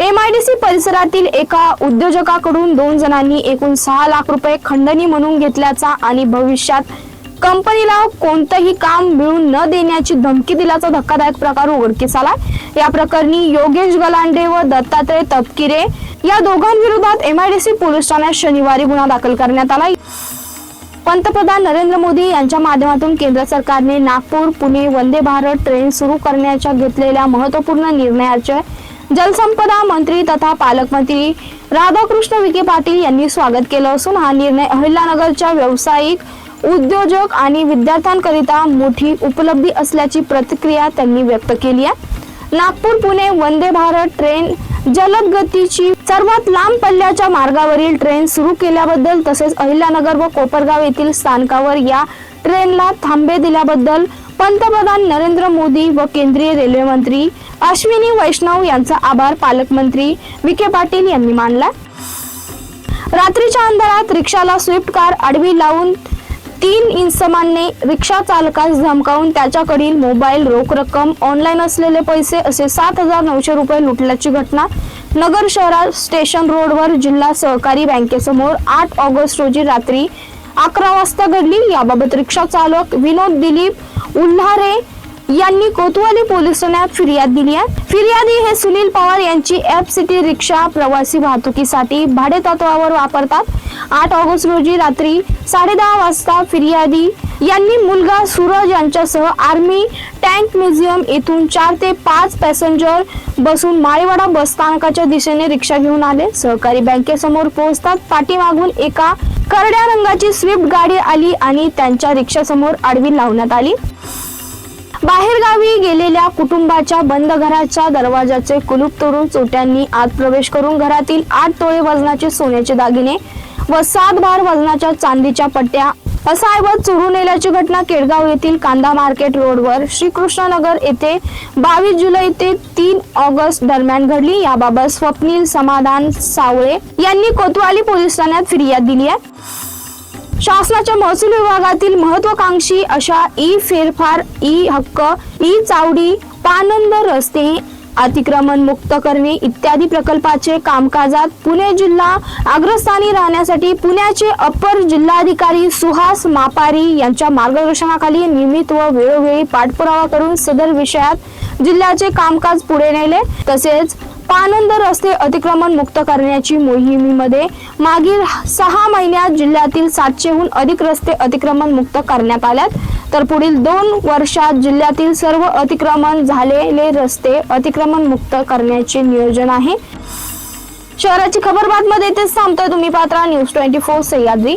MIDC परिसरातील एका उद्योजकाकडून दोन जणांनी एकूण सहा लाख रुपये खंडणी म्हणून घेतल्याचा आणि भविष्यात कंपनीला कोणतंही काम मिळून न देण्याची धमकी दिल्याचा धक्कादायक प्रकार उघडकीस आला या प्रकरणी योगेश गलांडे व दत्तात्रय तपकिरे या दोघांविरोधात एमआयडीसी पोलीस ठाण्यात शनिवारी गुन्हा दाखल करण्यात आला पंतप्रधान नरेंद्र मोदी यांच्या माध्यमातून केंद्र सरकारने नागपूर पुणे वंदे भारत ट्रेन सुरू करण्याच्या घेतलेल्या महत्त्वपूर्ण निर्णयाचे जलसंपदा मंत्री तथा पालकमंत्री राधाकृष्ण विखे पाटील यांनी स्वागत केलं असून हा निर्णय अहिल्यानगरच्या व्यावसायिक उद्योजक आणि विद्यार्थ्यांकरिता मोठी उपलब्धी असल्याची प्रतिक्रिया त्यांनी व्यक्त केली आहे. नागपूर पुणे वंदे भारत ट्रेन जलद गतीची सर्वात लांब पल्ल्याच्या मार्गावरील ट्रेन सुरू केल्याबद्दल तसेच अहिल्यानगर व कोपरगाव येथील स्थानकावर या ट्रेनला थांबे दिल्याबद्दल पंतप्रधान नरेंद्र मोदी व केंद्रीय रेल्वे मंत्री अश्विनी वैष्णव यांचा आभार पालकमंत्री विखे पाटील यांनी मानला. रात्रीच्या अंधारात रिक्षाला स्विफ्ट कार आडवी लावून तीन इंसमांनी रिक्षा चालकास धमकावून त्याच्याकडील मोबाईल रोख रक्कम ऑनलाईन असलेले पैसे असे सात हजार नऊशे रुपये लुटल्याची घटना नगर शहरात स्टेशन रोडवर जिल्हा सहकारी बँकेसमोर आठ ऑगस्ट रोजी रात्री अकरा वाजता घडली. याबाबत रिक्षा चालक विनोद दिलीप उल्हारे यांनी कोतवाली पोलीस ठाण्यात फिर्याद दिली आहे. फिर्यादी हे सुनील पवार यांची एफ सिटी रिक्षा प्रवासी वाहतुकीसाठी भाडे तत्वावर वापरतात. आठ ऑगस्ट रोजी रात्री साडेदहा वाजता फिर्यादी यांनी मुलगा सूरज यांच्यासह आर्मी टँक म्युझियम येथून चार ते पाच पॅसेंजर बसून माळेवाडा बस स्थानकाच्या दिशेने रिक्षा घेऊन आले. सहकारी बँकेसमोर पोहोचतात पाठीमागून एका करड्या रंगाची स्विफ्ट गाडी आली आणि त्यांच्या रिक्षासमोर आडवी लावण्यात आली. बाहेरगावी गेलेल्या कुटुंबाच्या बंद घराच्या दरवाजाचे कुलूप तोडून चोट्यांनी आत प्रवेश करून घरातील आठ तोळे वजनाचे सोन्याचे दागिने व सात बार वजनाच्या चांदीच्या पट्ट्या असा ऐवज चोरून नेल्याची घटना केडगाव येथील कांदा मार्केट रोडवर श्रीकृष्णनगर येथे बावीस जुलै ते तीन ऑगस्ट दरम्यान घडली. याबाबत स्वप्नील समाधान सावळे यांनी कोतवाली पोलीस ठाण्यात फिर्याद दिली आहे. शासनाच्या महसूल विभागातील महत्वाकांक्षी अशा ई फेरफार ई हक्क ई चावडी पानंद रस्ते अतिक्रमण मुक्त करणे इत्यादी प्रकल्पाचे कामकाजात पुणे जिल्हा अग्रस्थानी राहण्यासाठी पुण्याचे अपर जिल्हाधिकारी सुहास मापारी यांच्या मार्गदर्शनाखाली नियमित व वेळोवेळी पाठपुरावा करून सदर विषयात जिल्ह्याचे कामकाज पुढे नेले. तसेच पानंद रस्ते अतिक्रमण मुक्त करण्याची मोहिमेमध्ये मागील सहा महिन्यात जिल्ह्यातील सातशेहून अधिक रस्ते अतिक्रमण मुक्त करण्यात आल्यात. तर पुढील दोन वर्षात जिल्ह्यातील सर्व अतिक्रमण झालेले रस्ते अतिक्रमण मुक्त करण्याचे नियोजन आहे. शहराची खबर बातमध्ये इथेच थांबतोय तुम्ही Patra. News twenty four Sahyadri.